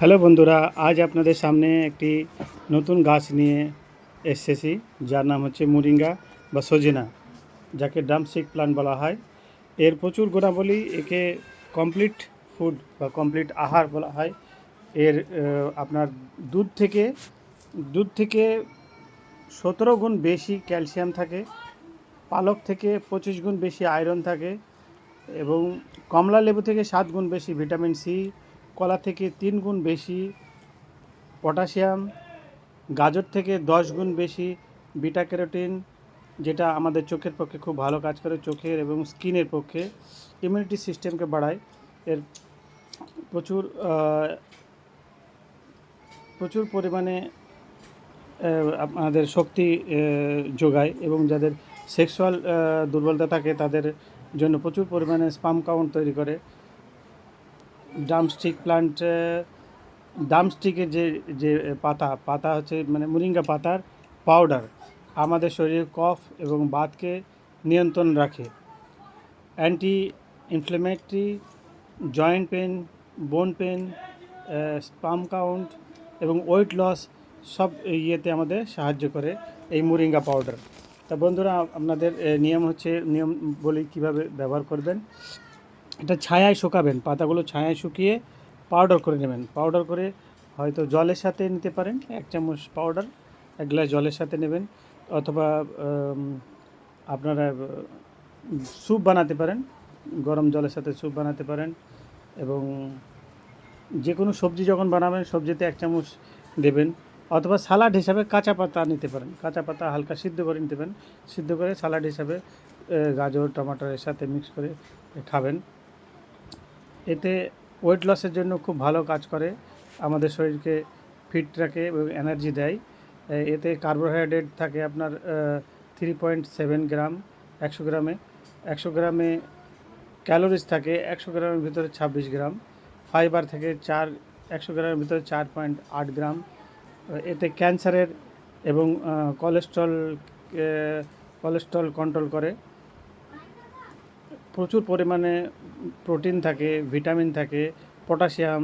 Hello বন্ধুরা, আজ আপনাদের সামনে একটি নতুন গাছ নিয়ে এসেছি, যার নাম হচ্ছে মুরিঙ্গা বা সজিনা, যাকে ড্রামস্টিক প্লান্ট বলা হয়। এর প্রচুর গুণাবলী, একে কমপ্লিট ফুড বা কমপ্লিট আহার বলা হয়। এর আপনার দুধ থেকে দুধ থেকে সতেরো গুণ বেশি ক্যালসিয়াম থাকে, পালক থেকে পঁচিশ গুণ বেশি আয়রন থাকে এবং কমলা লেবু থেকে সাত গুণ বেশি ভিটামিন সি কলা থেকে তিন গুণ বেশি, পটাশিয়াম, গাজর থেকে দশ গুণ বেশি বিটা ক্যারোটিন যেটা আমাদের চোখের পক্ষে খুব ভালো কাজ করে চোখের এবং স্কিনের পক্ষে ইমিউনিটি সিস্টেমকে বাড়ায়। এর প্রচুর প্রচুর পরিমাণে আমাদের শক্তি যোগায় এবং যাদের সেক্সুয়াল দুর্বলতা থাকে তাদের জন্য প্রচুর পরিমাণে স্পাম কাউন্ট তৈরি করে। ড্রামস্টিক প্লান্ট ড্রামস্টিকের যে যে পাতা পাতা হচ্ছে মানে মুরিঙ্গা পাতার পাউডার আমাদের শরীরে কফ এবং বাতকে নিয়ন্ত্রণ রাখে। Anti inflammatory joint pain bone pain sperm count এবং ওয়েট লস সব ইয়েতে আমাদের সাহায্য করে এই মুরিঙ্গা পাউডার তা বন্ধুরা, আপনাদের নিয়ম হচ্ছে, নিয়ম বলি কীভাবে ব্যবহার করবেন? এটা ছায়ায় শুকাবেন, পাতাগুলো ছায়ায় শুকিয়ে পাউডার করে নেবেন। পাউডার করে হয়তো জলের সাথে নিতে পারেন, এক চামচ পাউডার এক গ্লাস জলের সাথে নেবেন, অথবা আপনারা স্যুপ বানাতে পারেন, গরম জলের সাথে স্যুপ বানাতে পারেন, এবং যে কোনো সবজি যখন বানাবেন, সবজিতে এক চামচ দেবেন, অথবা সালাড হিসাবে কাঁচা পাতা নিতে পারেন। কাঁচা পাতা হালকা সিদ্ধ করে নিতে পারেন। সিদ্ধ করে সালাড হিসাবে গাজর টমাটোরের সাথে মিক্স করে খাবেন। এতে ওয়েট লসের জন্য খুব ভালো কাজ করে। আমাদের শরীরকে ফিট রাখে এবং এনার্জি দেয়। এতে কার্বোহাইড্রেট থাকে আপনার থ্রি পয়েন্ট সেভেন গ্রাম একশো গ্রামে। একশো গ্রামে ক্যালোরিজ থাকে, একশো গ্রামের ভিতরে ছাব্বিশ গ্রাম। ফাইবার থাকে চার, একশো গ্রামের ভিতরে চার পয়েন্ট আট গ্রাম। এতে ক্যান্সারের এবং কোলেস্ট্রল কোলেস্ট্রল কন্ট্রোল করে। প্রচুর পরিমাণে প্রোটিন থাকে, ভিটামিন থাকে, potassium,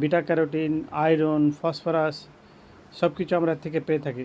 beta carotene, iron, phosphorus সব কিছু আমরা থেকে পেয়ে থাকি।